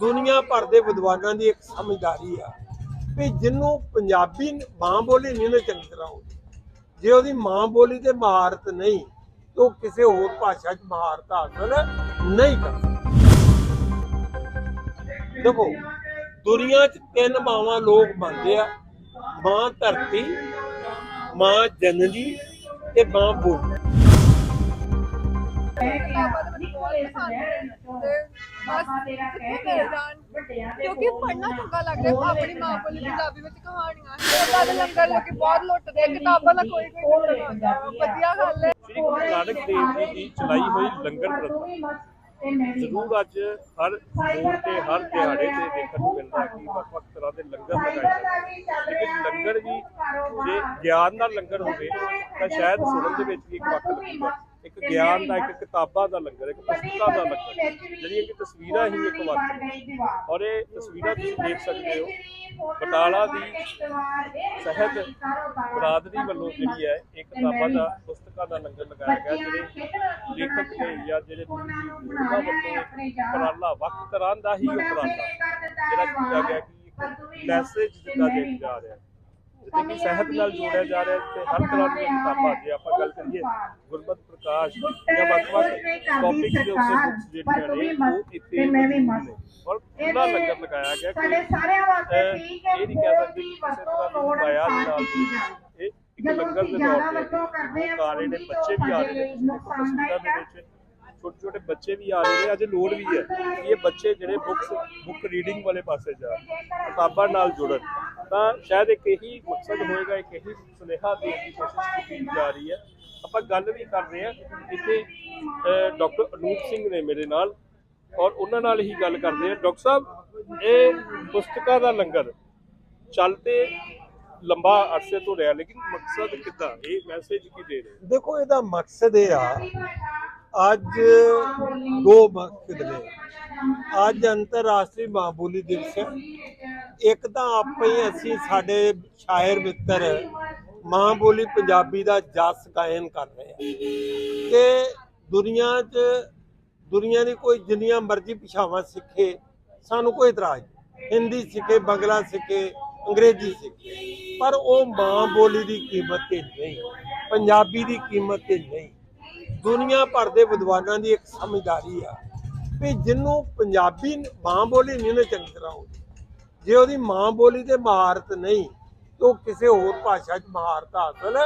ਦੁਨੀਆ ਭਰ ਦੇ ਵਿਦਵਾਨਾਂ ਦੀ ਇੱਕ ਸਮਝਦਾਰੀ ਆ ਵੀ ਜਿਹਨੂੰ ਪੰਜਾਬੀ ਮਾਂ ਬੋਲੀ ਨਹੀਂ ਨਾ ਚੰਗੀ ਤਰ੍ਹਾਂ ਆਉਂਦੀ। ਜੇ ਉਹਦੀ ਮਾਂ ਬੋਲੀ ਤੇ ਮਹਾਰਤ ਨਹੀਂ ਉਹ ਕਿਸੇ ਹੋਰ ਭਾਸ਼ਾ 'ਚ ਮਹਾਰਤ ਹਾਸਲ ਨਹੀਂ ਕਰ ਸਕਦਾ। ਦੇਖੋ, ਦੁਨੀਆ 'ਚ ਤਿੰਨ ਮਾਵਾਂ ਲੋਕ ਮੰਨਦੇ ਆ, ਮਾਂ ਧਰਤੀ, ਮਾਂ ਜਨਨੀ ਤੇ ਮਾਂ ਬੋਲੀ। ਤਾਂ ਮੈਨੂੰ ਬਹੁਤ ਪਸੰਦ ਹੈ ਤੇ ਬਸ ਕਿੱਥੇ ਮਿਲ ਜਾਣ ਕਿਉਂਕਿ ਪੜ੍ਹਨਾ ਚੰਗਾ ਲੱਗਦਾ ਹੈ ਆਪਣੀ ਮਾਂ ਬੋਲੀ ਪੰਜਾਬੀ ਵਿੱਚ ਕਹਾਣੀਆਂ ਉਹਨਾਂ ਦੇ ਲੰਗਰ ਲੋਕੀ ਬਹੁਤ ਲੁੱਟਦੇ ਆ ਕਿਤਾਬਾਂ ਦਾ ਕੋਈ ਕੋਈ ਨਹੀਂ ਬਣਾਉਂਦਾ ਵਧੀਆ ਗੱਲ ਹੈ। ਸ੍ਰੀ ਗੁਰੂ ਨਾਨਕ ਦੇਵ ਜੀ ਦੀ ਚਲਾਈ ਹੋਈ ਲੰਗਰ ਪ੍ਰਥਾ। ਜ਼ਰੂਰ ਅੱਜ ਹਰ ਮੋੜ ਤੇ ਹਰ ਦਿਹਾੜੇ ਤੇ ਦੇਖਣ ਨੂੰ ਮਿਲਦਾ ਹੈ। ਕਿ ਵੱਖ ਵੱਖ ਤਰ੍ਹਾਂ ਦੇ ਲੰਗਰ ਲਗਾਏ ਜਾਂਦੇ ਹਨ ਲੇਕਿਨ ਲੰਗਰ ਵੀ ਜੇ ਗਿਆਨ ਦਾ ਲੰਗਰ ਹੋਵੇ ਤਾਂ ਸ਼ਾਇਦ ਸੁਣਨ ਦੇ ਵਿੱਚ ਵੀ ਇੱਕ ਵਕਤ ਲੱਗੂਗਾ ਇੱਕ ਗਿਆਨ ਦਾ ਇੱਕ ਕਿਤਾਬਾਂ ਦਾ ਲੰਗਰ ਇੱਕ ਪੁਸਤਕਾਂ ਦਾ ਲੰਗਰ ਜਿਹੜੀਆਂ ਕਿ ਤਸਵੀਰਾਂ ਹੀ ਇੱਕ ਵਕਤ ਔਰ ਇਹ ਤਸਵੀਰਾਂ ਤੁਸੀਂ ਦੇਖ ਸਕਦੇ ਹੋ। ਬਟਾਲਾ ਦੀ ਸਹਿਤ ਬਰਾਦਰੀ ਵੱਲੋਂ ਜਿਹੜੀ ਹੈ ਇਹ ਕਿਤਾਬਾਂ ਦਾ ਪੁਸਤਕਾਂ ਦਾ ਲੰਗਰ ਲਗਾਇਆ ਗਿਆ ਜਿਹੜੇ ਲੇਖਕ ਨੇ ਜਾਂ ਜਿਹੜੇ ਉਹਨਾਂ ਵੱਲੋਂ ਉਪਰਾਲਾ ਵੱਖ ਤਰ੍ਹਾਂ ਦਾ ਹੀ ਉਪਰਾਲਾ ਜਿਹੜਾ ਕੀਤਾ ਗਿਆ ਕਿ ਮੈਸੇਜ ਦਿੱਤਾ ਜਾ ਰਿਹਾ। ਜਿੱਥੇ ਕਿ ਸਹਿਤ ਨਾਲ ਜੋੜਿਆ ਜਾ ਰਿਹਾ ਤੇ ਹਰ ਤਰ੍ਹਾਂ ਦੀਆਂ ਕਿਤਾਬਾਂ ਜੇ ਆਪਾਂ ਗੱਲ ਕਰੀਏ ਗੁਰਮਤ ਪ੍ਰਕਾਸ਼ ਜਾਂ ਵੱਖ-ਵੱਖ ਟੌਪਿਕ ਦੇ ਉੱਤੇ ਬੁੱਕਸ ਜਿਹੜੀਆਂ ਨੇ ਉਹ ਇੱਥੇ ਮੌਜੂਦ ਨੇ। ਔਰ ਪੂਰਾ ਲੰਗਰ ਲਗਾਇਆ ਗਿਆ ਸਾਡੇ ਸਾਰਿਆਂ ਵਾਸਤੇ ਠੀਕ ਹੈ ਇਹ ਨਹੀਂ ਕਹਿ ਸਕਦੇ ਕਿ ਕਿਸੇ ਤਰ੍ਹਾਂ ਮਾਇਆ ਦੇ ਨਾਲ ਇਹ ਇੱਕ ਲੰਗਰ ਦੇ ਤੌਰ ਤੇ ਕਾਰੇ ਦੇ ਬੱਚੇ ਵੀ ਆ ਰਹੇ ਨੇ ਤਸਵੀਰਾਂ ਦੇ ਵਿੱਚ ਛੋਟੇ ਛੋਟੇ ਬੱਚੇ ਵੀ ਆ ਰਹੇ ਨੇ, ਅਜੇ ਲੋੜ ਵੀ ਹੈ ਕਿ ਇਹ ਬੱਚੇ ਜਿਹੜੇ ਬੁੱਕਸ ਬੁੱਕ ਰੀਡਿੰਗ ਵਾਲੇ ਪਾਸੇ ਜਾਣ, ਕਿਤਾਬਾਂ ਨਾਲ ਜੁੜਨ। ਤਾਂ ਸ਼ਾਇਦ ਇੱਕ ਇਹੀ ਮਕਸਦ ਹੋਏਗਾ, ਇੱਕ ਇਹੀ ਸੁਨੇਹਾ ਦੇਣ ਦੀ ਕੋਸ਼ਿਸ਼ ਕੀਤੀ ਜਾ ਰਹੀ ਹੈ। ਆਪਾਂ ਗੱਲ ਵੀ ਕਰ ਰਹੇ ਹਾਂ, ਇੱਥੇ ਡਾਕਟਰ ਅਨੂਪ ਸਿੰਘ ਨੇ ਮੇਰੇ ਨਾਲ, ਔਰ ਉਹਨਾਂ ਨਾਲ ਹੀ ਗੱਲ ਕਰਦੇ ਹਾਂ। ਡਾਕਟਰ ਸਾਹਿਬ, ਇਹ ਪੁਸਤਕਾਂ ਦਾ ਲੰਗਰ ਚੱਲਦੇ ਲੰਬਾ ਅਰਸੇ ਤੋਂ ਰਿਹਾ, ਲੇਕਿਨ ਮਕਸਦ ਕਿੱਦਾਂ? ਇਹ ਮੈਸੇਜ ਕੀ ਦੇ ਰਹੇ ਦੇਖੋ, ਇਹਦਾ ਮਕਸਦ ਇਹ ਆ ਅੱਜ ਦੋ ਮਕਸਦ ਨੇ। ਅੱਜ ਅੰਤਰਰਾਸ਼ਟਰੀ ਮਾਂ ਬੋਲੀ ਦਿਵਸ ਹੈ। ਇੱਕ ਤਾਂ ਆਪਾਂ ਹੀ ਅਸੀਂ ਸਾਡੇ ਸ਼ਾਇਰ ਮਿੱਤਰ ਮਾਂ ਬੋਲੀ ਪੰਜਾਬੀ ਦਾ ਜਸ ਗਾਇਨ ਕਰ ਰਹੇ ਆ ਕਿ ਦੁਨੀਆ 'ਚ, ਦੁਨੀਆ ਦੀ ਕੋਈ ਜਿੰਨੀਆਂ ਮਰਜ਼ੀ ਭਾਸ਼ਾਵਾਂ ਸਿੱਖੇ, ਸਾਨੂੰ ਕੋਈ ਇਤਰਾਜ਼ ਨਹੀਂ। ਹਿੰਦੀ ਸਿੱਖੇ, ਬੰਗਲਾ ਸਿੱਖੇ, ਅੰਗਰੇਜ਼ੀ ਸਿੱਖੇ। ਪਰ ਉਹ ਮਾਂ ਬੋਲੀ ਦੀ ਕੀਮਤ ਤੇ ਨਹੀਂ, ਪੰਜਾਬੀ ਦੀ ਕੀਮਤ ਤੇ ਨਹੀਂ। ਦੁਨੀਆ ਭਰ ਦੇ ਵਿਦਵਾਨਾਂ ਦੀ ਇੱਕ ਸਮਝਦਾਰੀ ਆ ਵੀ ਜਿਹਨੂੰ ਪੰਜਾਬੀ ਮਾਂ ਬੋਲੀ ਨਹੀਂ ਨਾ ਚੰਗੀ ਤਰ੍ਹਾਂ ਆਉਂਦੀ। ਜੇ ਉਹਦੀ ਮਾਂ ਬੋਲੀ ਤੇ ਮਹਾਰਤ ਨਹੀਂ, ਤਾਂ ਉਹ ਕਿਸੇ ਹੋਰ ਭਾਸ਼ਾ 'ਚ ਮਹਾਰਤ ਹਾਸਲ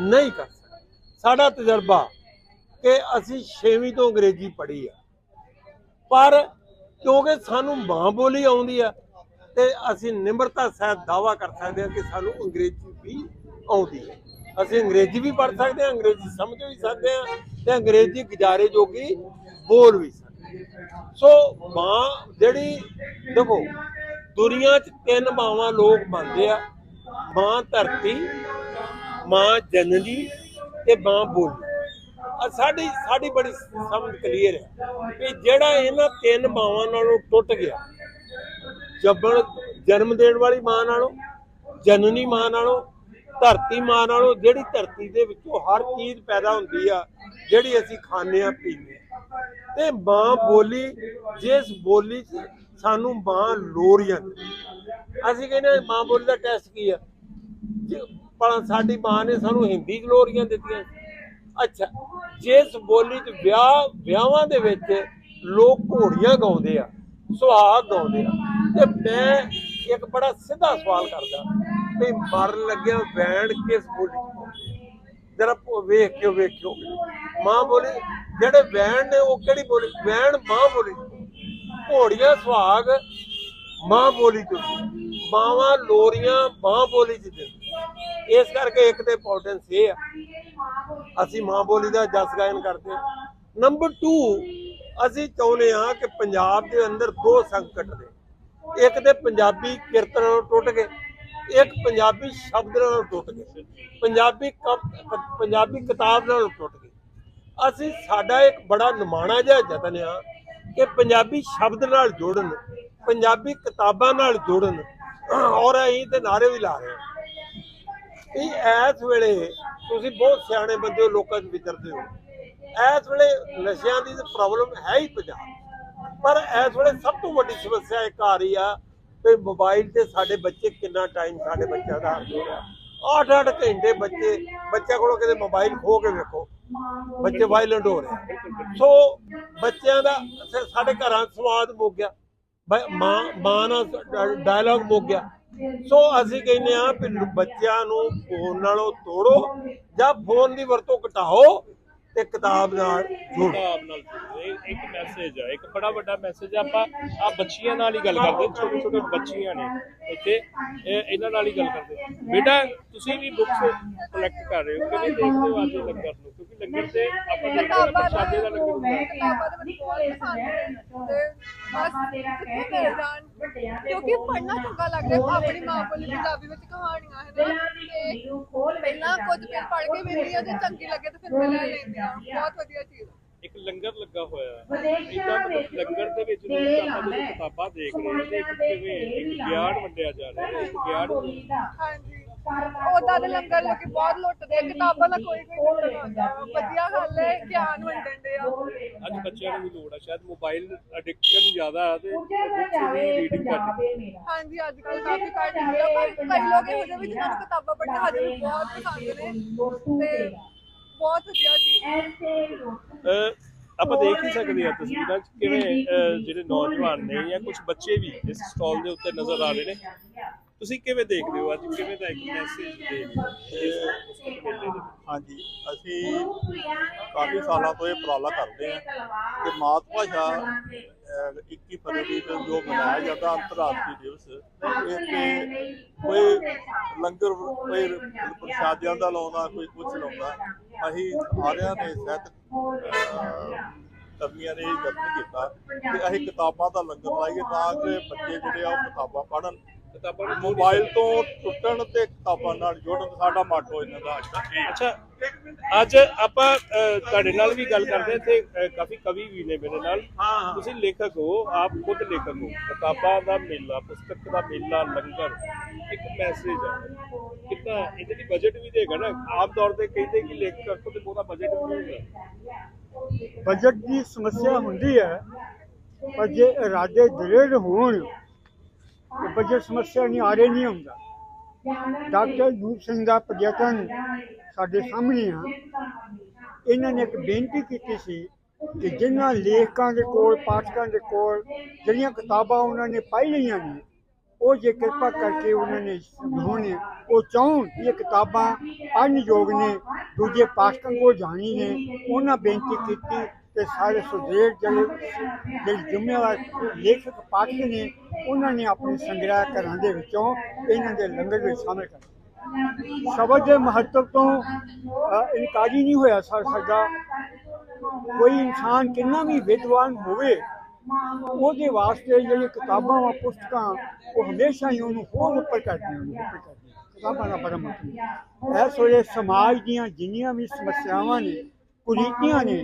ਨਹੀਂ ਕਰ ਸਕਦਾ। ਸਾਡਾ ਤਜਰਬਾ ਕਿ ਅਸੀਂ 6ਵੀਂ ਤੋਂ ਅੰਗਰੇਜ਼ੀ ਪੜ੍ਹੀ ਆ। ਪਰ ਕਿਉਂਕਿ ਸਾਨੂੰ ਮਾਂ ਬੋਲੀ ਆਉਂਦੀ ਆ, ਤੇ ਅਸੀਂ ਨਿਮਰਤਾ ਸਹਿਤ ਦਾਵਾ ਕਰ ਸਕਦੇ ਹਾਂ ਕਿ ਸਾਨੂੰ ਅੰਗਰੇਜ਼ੀ ਵੀ ਆਉਂਦੀ ਹੈ ਅਸੀਂ ਅੰਗਰੇਜ਼ੀ ਵੀ ਪੜ੍ਹ ਸਕਦੇ ਹਾਂ, ਅੰਗਰੇਜ਼ੀ ਸਮਝ ਵੀ ਸਕਦੇ ਹਾਂ ਤੇ ਅੰਗਰੇਜ਼ੀ ਗੁਜ਼ਾਰੇ ਜੋਗੀ ਬੋਲ ਵੀ ਸਕਦੇ ਸੋ ਮਾਂ ਜਿਹੜੀ, ਦੇਖੋ, ਦੁਨੀਆ 'ਚ ਤਿੰਨ ਮਾਵਾਂ ਲੋਕ ਮੰਨਦੇ ਆ, ਮਾਂ ਧਰਤੀ, ਮਾਂ ਜਨਨੀ ਤੇ ਮਾਂ ਬੋਲੀ। ਆ ਸਾਡੀ ਸਾਡੀ ਬੜੀ ਸਮਝ ਕਲੀਅਰ ਹੈ ਕਿ ਜਿਹੜਾ ਇਹਨਾਂ ਤਿੰਨ ਮਾਵਾਂ ਨਾਲੋਂ ਟੁੱਟ ਗਿਆ ਜੰਮਣ ਜਨਮ ਦੇਣ ਵਾਲੀ ਮਾਂ ਨਾਲੋਂ, ਜਨਨੀ ਮਾਂ ਨਾਲੋਂ ਧਰਤੀ ਮਾਂ ਨਾਲੋਂ ਜਿਹੜੀ ਧਰਤੀ ਦੇ ਵਿੱਚੋਂ ਹਰ ਚੀਜ਼ ਪੈਦਾ ਹੁੰਦੀ ਆ, ਜਿਹੜੀ ਅਸੀਂ ਖਾਂਦੇ ਆ, ਪੀਂਦੇ ਤੇ ਮਾਂ ਬੋਲੀ, ਜਿਸ ਬੋਲੀ 'ਚ ਸਾਨੂੰ ਮਾਂ ਲੋਰੀਆਂ ਅਸੀਂ ਕਹਿੰਦੇ ਮਾਂ ਬੋਲੀ ਦਾ ਟੈਸਟ ਕੀ ਆ? ਪਰ ਸਾਡੀ ਮਾਂ ਨੇ ਸਾਨੂੰ ਹਿੰਦੀ 'ਚ ਲੋਰੀਆਂ ਦਿੱਤੀਆਂ। ਅੱਛਾ, ਜਿਸ ਬੋਲੀ 'ਚ ਵਿਆਹ, ਵਿਆਹਾਂ ਦੇ ਵਿੱਚ ਲੋਕ ਘੋੜੀਆਂ ਗਾਉਂਦੇ ਆ, ਸੁਹਾਗ ਗਾਉਂਦੇ ਆ। ਤੇ ਮੈਂ ਇੱਕ ਬੜਾ ਸਿੱਧਾ ਸਵਾਲ ਕਰਦਾ। ਵੀ ਮਰਨ ਲੱਗਿਆ ਵੈਣ ਕਿਸ ਬੋਲੀ? ਜਰਾ ਭੋ- ਵੇਖ ਕੇ ਵੇਖਿਓ ਮਾਂ ਬੋਲੀ, ਜਿਹੜੇ ਵੈਣ ਨੇ, ਉਹ ਕਿਹੜੀ ਬੋਲੀ? ਵੈਣ ਮਾਂ ਬੋਲੀ। ਘੋੜੀਆਂ ਸੁਹਾਗ ਮਾਂ ਬੋਲੀ ਚ ਮਾਵਾਂ ਲੋਰੀਆਂ ਮਾਂ ਬੋਲੀ ਚ ਦਿੰਦੇ ਇਸ ਕਰਕੇ ਇੱਕ ਤੇ ਇੰਪੋਰਟੈਂਸ ਇਹ ਆ। ਅਸੀਂ ਮਾਂ ਬੋਲੀ ਦਾ ਜਸ ਗਾਇਨ ਕਰਦੇ ਹਾਂ। ਨੰਬਰ 2 ਅਸੀਂ ਚਾਹੁੰਦੇ ਹਾਂ ਕਿ ਪੰਜਾਬ ਦੇ ਅੰਦਰ ਦੋ ਸੰਕਟ ਨੇ। ਇੱਕ ਤੇ ਪੰਜਾਬੀ ਕੀਰਤਨ ਨਾਲੋਂ ਟੁੱਟ ਗਏ। ਇੱਕ ਪੰਜਾਬੀ ਸ਼ਬਦ ਨਾਲ ਟੁੱਟ ਗਏ। ਪੰਜਾਬੀ ਕਵ- ਪੰਜਾਬੀ ਕਿਤਾਬ ਨਾਲ ਟੁੱਟ ਗਏ। ਅਸੀਂ, ਸਾਡਾ ਇੱਕ ਬੜਾ ਨਿਮਾਣਾ ਜਿਹਾ ਯਤਨ ਆ ਕਿ ਪੰਜਾਬੀ ਸ਼ਬਦ ਨਾਲ ਜੁੜਨ, ਪੰਜਾਬੀ ਕਿਤਾਬਾਂ ਨਾਲ ਜੁੜਨ, ਔਰ ਅਸੀਂ ਤੇ ਨਾਰੇ ਵੀ ਲਾ ਰਹੇ ਹਾਂ। ਵੀ ਇਸ ਵੇਲੇ ਤੁਸੀਂ ਬਹੁਤ ਸਿਆਣੇ ਬੰਦੇ ਹੋ, ਲੋਕਾਂ 'ਚ ਵਿਚਰਦੇ ਹੋ। ਇਸ ਵੇਲੇ ਨਸ਼ਿਆਂ ਦੀ ਪ੍ਰੋਬਲਮ ਹੈ ਹੀ ਪੰਜਾਬ। ਪਰ ਇਸ ਵੇਲੇ ਸਭ ਤੋਂ ਵੱਡੀ ਸਮੱਸਿਆ ਇੱਕ ਆ ਰਹੀ ਆ ਕਿ ਮੋਬਾਈਲ ਤੇ ਸਾਡੇ ਬੱਚੇ ਕਿੰਨਾ ਟਾਈਮ ਸਾਡੇ ਬੱਚਿਆਂ ਦਾ ਹੱਥ ਹੋ ਰਿਹਾ 8-8 ਘੰਟੇ ਬੱਚੇ, ਬੱਚਿਆਂ ਕੋਲੋਂ ਕਿਤੇ ਮੋਬਾਈਲ ਖੋ ਕੇ ਵੇਖੋ, ਬੱਚੇ ਵਾਇਲੈਂਟ ਹੋ ਰਹੇ ਸੋ ਬੱਚਿਆਂ ਦਾ ਸਾਡੇ ਘਰਾਂ ਸਵਾਦ ਮੁੱਕ ਗਿਆ। ਮਾਂ ਮਾਂ ਨਾਲ ਡਾਇਲੌਗ ਮੁੱਕ ਗਿਆ। ਸੋ ਅਸੀਂ ਕਹਿੰਦੇ ਆ ਕਿ ਬੱਚਿਆਂ ਨੂੰ ਫੋਨ ਨਾਲੋਂ ਤੋੜੋ ਜਾਂ ਫੋਨ ਦੀ ਵਰਤੋਂ ਘਟਾਓ। ਤੇ ਕਿਤਾਬ ਨਾਲ ਜੋੜੋ। ਕਿਤਾਬ ਨਾਲ ਜੁੜੋ। ਇਹ ਇੱਕ ਮੈਸੇਜ ਆ। ਇੱਕ ਬੜਾ ਵੱਡਾ ਮੈਸੇਜ ਆ। ਆਪਾਂ ਆ ਬੱਚੀਆਂ ਨਾਲ ਹੀ ਗੱਲ ਕਰਦੇ। ਛੋਟੇ ਛੋਟੇ ਬੱਚੀਆਂ ਨੇ। ਇੱਥੇ ਇਹ ਇਹਨਾਂ ਨਾਲ ਹੀ ਗੱਲ ਕਰਦੇ। ਬੇਟਾ ਤੁਸੀਂ ਵੀ ਬੁੱਕਸ ਕਲੈਕਟ ਕਰ ਰਹੇ ਹੋ। ਕਿਵੇਂ ਦੇਖਦੇ ਹੋ ਅੱਜ ਇਹ ਲੰਗਰ ਨੂੰ? ਕਿਉਂਕਿ ਲੰਗਰ ਤੇ ਆਪਾਂ ਦੇਖਦੇ ਹਾਂ ਕਿਤਾਬਾਂ ਪ੍ਰਸ਼ਾਦੇ ਦਾ ਲੰਗਰ ਹੁੰਦਾ। ਹੈ। ਕਿਤਾਬਾਂ ਦੇ ਮੈਨੂੰ ਬਹੁਤ ਪਸੰਦ ਨੇ। ਤੇ ਬਸ ਕਿੱਥੇ ਮਿਲ ਜਾਣ ਕਿਉਂਕਿ ਪੜ੍ਹਨਾ ਚੰਗਾ ਲੱਗਦਾ ਹੈ। ਆਪਣੀ ਮਾਂ ਬੋਲੀ ਪੰਜਾਬੀ ਵਿੱਚ ਕਹਾਣੀਆਂ ਹੈ ਨਾ ਪਹਿਲਾਂ ਕੁਝ ਫਿਰ ਪੜ੍ਹ ਕੇ ਵੇਖਦੀ ਆ ਜੇ ਚੰਗੀ ਲੱਗੇ ਤਾਂ ਫਿਰ ਮੈਂ ਲੈ ਲੈਂਦੀ ਆ। ਬਹੁਤ ਵਧੀਆ ਚੀਜ਼। ਇੱਕ ਲੰਗਰ ਲੱਗਾ ਹੋਇਆ। ਮਤਲਬ ਲੰਗਰ ਦੇ ਵਿੱਚ ਲੋਕ ਆਪਾਂ ਜਦੋਂ ਕਿਤਾਬਾਂ ਦੇਖ ਰਹੇ ਤੇ ਇੱਕ ਕਿਵੇਂ ਇੱਕ ਗਿਆਨ ਵੰਡਿਆ ਜਾ ਰਿਹਾ ਹੈ ਗਿਆਨ ਹਾਂਜੀ। ਉਹਦਾ ਦੇ ਲੰਗਰ ਲੋਕੀ ਬਹੁਤ ਲੁੱਟਦੇ ਆ, ਕਿਤਾਬਾਂ ਦਾ ਕੋਈ ਕੋਈ ਨਹੀਂ ਲੁੱਟਦਾ ਵਧੀਆ ਗੱਲ ਹੈ ਗਿਆਨ ਵੰਡਣ ਦੇ ਆ। ਅੱਜ ਬੱਚਿਆਂ ਨੂੰ ਵੀ ਲੋੜ ਆ ਸ਼ਾਇਦ ਮੋਬਾਈਲ ਐਡਿਕਸ਼ਨ ਜ਼ਿਆਦਾ ਹੈ ਤੇ ਰੀਡਿੰਗ ਘੱਟ ਹੈ। ਹਾਂਜੀ ਅੱਜ ਕੱਲ ਕਾਫੀ ਘੱਟ ਗਿਆ ਪਰ ਕਈ ਲੋਕ ਇਹੋ ਜਿਹੇ ਵੀ ਜਿਹਨਾਂ ਨੂੰ ਕਿਤਾਬਾਂ ਪੜ੍ਹਨਾ ਹਜੇ ਵੀ ਬਹੁਤ ਪਸੰਦ ਨੇ ਤੇ ਬਹੁਤ ਵਧੀਆ ਚੀਜ਼ ਅਹ ਆਪਾਂ ਦੇਖ ਹੀ ਸਕਦੇ ਹਾਂ ਤਸਵੀਰਾਂ 'ਚ ਕਿਵੇਂ ਅਹ ਜਿਹੜੇ ਨੌਜਵਾਨ ਨੇ ਜਾਂ ਕੁਝ ਬੱਚੇ ਵੀ ਇਸ ਸਟਾਲ ਦੇ ਉੱਤੇ ਨਜ਼ਰ ਆ ਰਹੇ ਨੇ। ਤੁਸੀਂ ਕਿਵੇਂ ਦੇਖਦੇ ਹੋ ਅੱਜ? ਕਿਵੇਂ ਦਾ ਇੱਕ ਮੈਸੇਜ ਦੇ ਰਹੇ ਹੋ? ਹਾਂਜੀ ਅਸੀਂ ਕਾਫੀ ਸਾਲਾਂ ਤੋਂ ਇਹ ਉਪਰਾਲਾ ਕਰਦੇ ਹਾਂ ਕਿ ਮਾਤ ਭਾਸ਼ਾ ਅਹ, 21 ਫਰਵਰੀ ਨੂੰ ਜੋ ਮਨਾਇਆ ਜਾਂਦਾ ਅੰਤਰਰਾਸ਼ਟਰੀ ਦਿਵਸ ਇਹ ਕੋਈ ਲੰਗਰ ਕੋਈ ਪ੍ਰਸ਼ਾਦਿਆਂ ਦਾ ਲਾਉਂਦਾ ਕੋਈ ਕੁਝ ਲਾਉਂਦਾ ਅਸੀਂ ਸਾਰਿਆਂ ਨੇ ਸਹਿਤ ਕਰਮੀਆਂ ਨੇ ਇਹ ਯਤਨ ਕੀਤਾ ਕਿ ਅਸੀਂ ਕਿਤਾਬਾਂ ਦਾ ਲੰਗਰ ਲਾਈਏ ਤਾਂ ਕਿ ਬੱਚੇ ਜਿਹੜੇ ਆ ਉਹ ਕਿਤਾਬਾਂ ਪੜ੍ਹਨ। ਕਿਤਾਬਾਂ ਨੂੰ ਮੋਬਾਈਲ ਤੋਂ ਟੁੱਟਣ ਤੇ ਕਿਤਾਬਾਂ ਨਾਲ ਜੁੜਨ ਸਾਡਾ ਮਾਟੋ ਇਹਨਾਂ ਦਾ ਅੱਜ ਦਾ। ਅੱਛਾ ਅੱਜ ਆਪਾਂ ਤੁਹਾਡੇ ਨਾਲ ਵੀ ਗੱਲ ਕਰਦੇ ਤੇ ਕਾਫੀ ਕਵੀ ਵੀ ਨੇ ਮੇਰੇ ਨਾਲ। ਤੁਸੀਂ ਲੇਖਕ ਹੋ ਆਪ ਖੁਦ ਲੇਖਕ ਹੋ। ਕਿਤਾਬਾਂ ਦਾ ਮੇਲਾ ਪੁਸਤਕ ਦਾ ਮੇਲਾ ਲੰਗਰ ਇੱਕ ਮੈਸੇਜ ਹੈ ਕਿੰਨਾ ਇਹਦੇ ਲਈ ਬਜਟ ਵੀ ਦੇਗਾ ਨਾ। ਆਮ ਤੌਰ ਤੇ ਕਹਿੰਦੇ ਕਿ ਲੇਖਕ ਕੋਲ ਤੇ ਬਹੁਤਾ ਬਜਟ ਵੀ ਨਹੀਂ ਹੁੰਦਾ। ਬਜਟ ਦੀ ਸਮੱਸਿਆ ਹੁੰਦੀ ਹੈ ਪਰ ਜੇ ਇਰਾਦੇ ਦ੍ਰਿੜ ਹੋਣ ਬਜਟ ਸਮੱਸਿਆ ਨਹੀਂ ਆਰੇ ਨਹੀਂ ਹੁੰਦਾ। ਡਾਕਟਰ ਦੂਪ ਸਿੰਘ ਦਾ ਪ੍ਰਯਤਨ ਸਾਡੇ ਸਾਹਮਣੇ ਆ। ਇਹਨਾਂ ਨੇ ਇੱਕ ਬੇਨਤੀ ਕੀਤੀ ਸੀ ਕਿ ਜਿਨ੍ਹਾਂ ਲੇਖਕਾਂ ਦੇ ਕੋਲ, ਪਾਠਕਾਂ ਦੇ ਕੋਲ ਜਿਹੜੀਆਂ ਕਿਤਾਬਾਂ ਉਹਨਾਂ ਨੇ ਪਾਈ ਲਈਆਂ ਨੇ, ਉਹ ਜੇ ਕਿਰਪਾ ਕਰਕੇ ਉਹਨਾਂ ਨੇ ਹੋਣ ਉਹ ਚਾਹਣ ਇਹ ਕਿਤਾਬਾਂ ਪੜ੍ਹਨ ਯੋਗ ਨੇ, ਦੂਜੇ ਪਾਠਕਾਂ ਕੋਲ ਜਾਣੀ ਨੇ। ਉਹਨਾਂ ਬੇਨਤੀ ਕੀਤੀ ਕਿ ਸਾਰੇ ਸੁਦੇਵ ਜਿਹੜੇ ਜਿਹੜੇ ਜ਼ਿੰਮੇਵਾਰ ਲੇਖਕ, ਪਾਠਕ ਨੇ, ਉਹਨਾਂ ਨੇ ਆਪਣੇ ਸੰਗ੍ਰਹਿ ਘਰਾਂ ਦੇ ਵਿੱਚੋਂ ਇਹਨਾਂ ਦੇ ਲੰਗਰ ਵਿੱਚ ਸ਼ਾਮਿਲ ਕਰ ਸ਼ਬਦ ਦੇ ਮਹੱਤਵ ਤੋਂ ਇਨਕਾਰੀ ਨਹੀਂ ਹੋਇਆ ਸਾ ਸਕਦਾ ਕੋਈ ਇਨਸਾਨ ਕਿੰਨਾ ਵੀ ਵਿਦਵਾਨ ਹੋਵੇ, ਉਹਦੇ ਵਾਸਤੇ ਜਿਹੜੀਆਂ ਕਿਤਾਬਾਂ ਵਾ, ਪੁਸਤਕਾਂ, ਉਹ ਹਮੇਸ਼ਾ ਹੀ ਉਹਨੂੰ ਹੋਰ ਉੱਪਰ ਕਰਦੀਆਂ ਉਹਨੂੰ ਉੱਪਰ ਕਰਦੀਆਂ ਕਿਤਾਬਾਂ ਦਾ ਬੜਾ ਮਤਲਬ ਹੈ। ਇਸ ਵੇਲੇ ਸਮਾਜ ਦੀਆਂ ਜਿੰਨੀਆਂ ਵੀ ਸਮੱਸਿਆਵਾਂ ਨੇ ਕੁਰੀਤੀਆਂ ਨੇ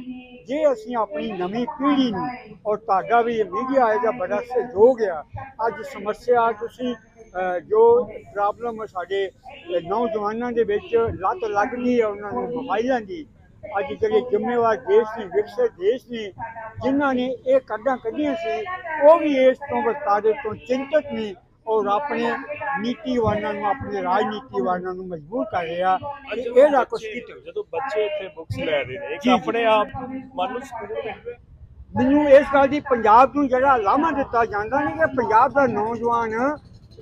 ਜੇ ਅਸੀਂ ਆਪਣੀ ਨਵੀਂ ਪੀੜ੍ਹੀ ਨੂੰ ਔਰ ਤੁਹਾਡਾ ਵੀ ਮੀਡੀਆ ਇਹਦਾ ਬੜਾ ਸਹਿਯੋਗ ਆ ਅੱਜ ਸਮੱਸਿਆ ਤੁਸੀਂ ਜੋ ਪ੍ਰੋਬਲਮ ਸਾਡੇ ਨੌਜਵਾਨਾਂ ਦੇ ਵਿੱਚ ਲੱਤ ਲੱਗ ਗਈ ਹੈ ਉਹਨਾਂ ਨੂੰ ਮੋਬਾਈਲਾਂ ਦੀ ਅੱਜ ਜਿਹੜੇ ਜ਼ਿੰਮੇਵਾਰ ਦੇਸ਼ ਨੇ ਵਿਕਸਿਤ ਦੇਸ਼ ਨੇ ਜਿਨ੍ਹਾਂ ਨੇ ਇਹ ਕੱਢਾਂ ਕੱਢੀਆਂ ਸੀ ਉਹ ਵੀ ਇਸ ਤੋਂ ਵਰਤਾਰੇ ਤੋਂ ਚਿੰਤਤ ਨੇ ਔਰ ਆਪਣੇ ਨੀਤੀਵਾਨਾਂ ਨੂੰ ਆਪਣੇ ਰਾਜਨੀਤੀਵਾਨਾਂ ਨੂੰ ਮਜਬੂਰ ਕਰ ਰਿਹਾ। ਕਿ ਇਹਦਾ ਕੁਝ ਕੀਤਾ ਜਦੋਂ ਬੱਚੇ ਇੱਥੇ ਬੁੱਕਸ ਲੈ ਰਹੇ ਨੇ ਇੱਕ। ਆਪਣੇ ਆਪ ਮਨ ਨੂੰ ਸਕੂਨ ਮਿਲਦਾ ਮੈਨੂੰ ਇਸ ਗੱਲ ਦੀ ਪੰਜਾਬ ਨੂੰ ਜਿਹੜਾ ਲਾਮਾ ਦਿੱਤਾ ਜਾਂਦਾ ਨਹੀਂ ਕਿ ਪੰਜਾਬ ਦਾ ਨੌਜਵਾਨ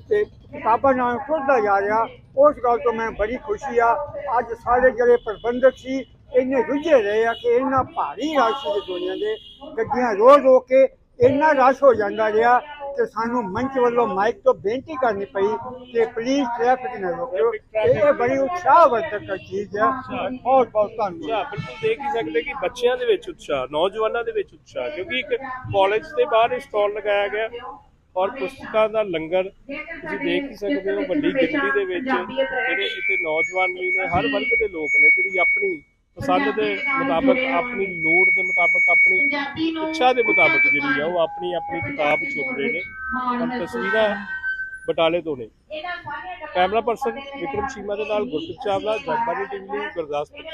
ਤੇ ਕਿਤਾਬਾਂ ਨਾਲ ਟੁੱਟਦਾ ਜਾ ਰਿਹਾ। ਉਸ ਗੱਲ ਤੋਂ ਮੈਂ ਬੜੀ ਖੁਸ਼ੀ ਆ। ਅੱਜ ਸਾਰੇ ਜਿਹੜੇ ਪ੍ਰਬੰਧਕ ਸੀ ਇੰਨੇ ਰੁੱਝੇ ਰਹੇ ਆ ਕਿ ਇਹਨਾਂ ਭਾਰੀ ਰਸ਼ ਦੀ ਦੁਨੀਆ ਦੇ। ਗੱਡੀਆਂ ਰੋਜ਼ ਰੋ ਕੇ ਇੰਨਾ ਰਸ਼ ਹੋ ਜਾਂਦਾ ਰਿਹਾ। ਕਿ ਸਾਨੂੰ ਮੰਚ ਵੱਲੋਂ ਮਾਈਕ ਤੋਂ ਬੇਨਤੀ ਕਰਨੀ ਪਈ ਕਿ ਪਲੀਜ਼ ਟ੍ਰੈਫਿਕ ਨਾ ਰੋਕਿਓ। ਇਹ ਬੜੀ ਉਤਸ਼ਾਹਵਰਧਕ ਚੀਜ਼ ਹੈ। ਬਹੁਤ ਬਹੁਤ ਧੰਨਵਾਦ। ਬਿਲਕੁਲ ਦੇਖ ਹੀ ਸਕਦੇ ਕਿ ਬੱਚਿਆਂ ਦੇ ਵਿੱਚ ਉਤਸ਼ਾਹ ਨੌਜਵਾਨਾਂ ਦੇ ਵਿੱਚ ਉਤਸ਼ਾਹ ਕਿਉਂਕਿ ਇੱਕ ਕਾਲਜ ਦੇ ਬਾਹਰ ਸਟਾਲ ਲਗਾਇਆ ਗਿਆ ਔਰ ਪੁਸਤਕਾਂ ਦਾ ਲੰਗਰ ਤੁਸੀਂ ਦੇਖ ਹੀ ਸਕਦੇ ਹੋ ਵੱਡੀ ਗਿਣਤੀ ਦੇ ਵਿੱਚ ਜਿਹੜੇ ਇੱਥੇ ਨੌਜਵਾਨ ਵੀ ਨੇ ਹਰ ਵਰਗ ਦੇ ਲੋਕ ਨੇ ਜਿਹੜੀ ਆਪਣੀ ਪਸੰਦ ਦੇ ਮੁਤਾਬਕ ਆਪਣੀ ਲੋੜ ਦੇ ਮੁਤਾਬਕ ਆਪਣੀ ਇੱਛਾ ਦੇ ਮੁਤਾਬਕ ਜਿਹੜੀ ਆ ਉਹ ਆਪਣੀ ਆਪਣੀ ਕਿਤਾਬ ਚੁਣ ਰਹੇ ਨੇ। ਔਰ ਤਸਵੀਰਾਂ ਬਟਾਲੇ ਤੋਂ ਨੇ। ਕੈਮਰਾ ਪਰਸਨ ਵਿਕਰਮ ਸ਼ੀਮਾ ਦੇ ਨਾਲ ਗੁਰਪ੍ਰੀਤ ਚਾਵਲਾ ਜਗਬਾਣੀ ਟੀਵੀ ਲਈ ਗੁਰਦਾਸਪੁਰ।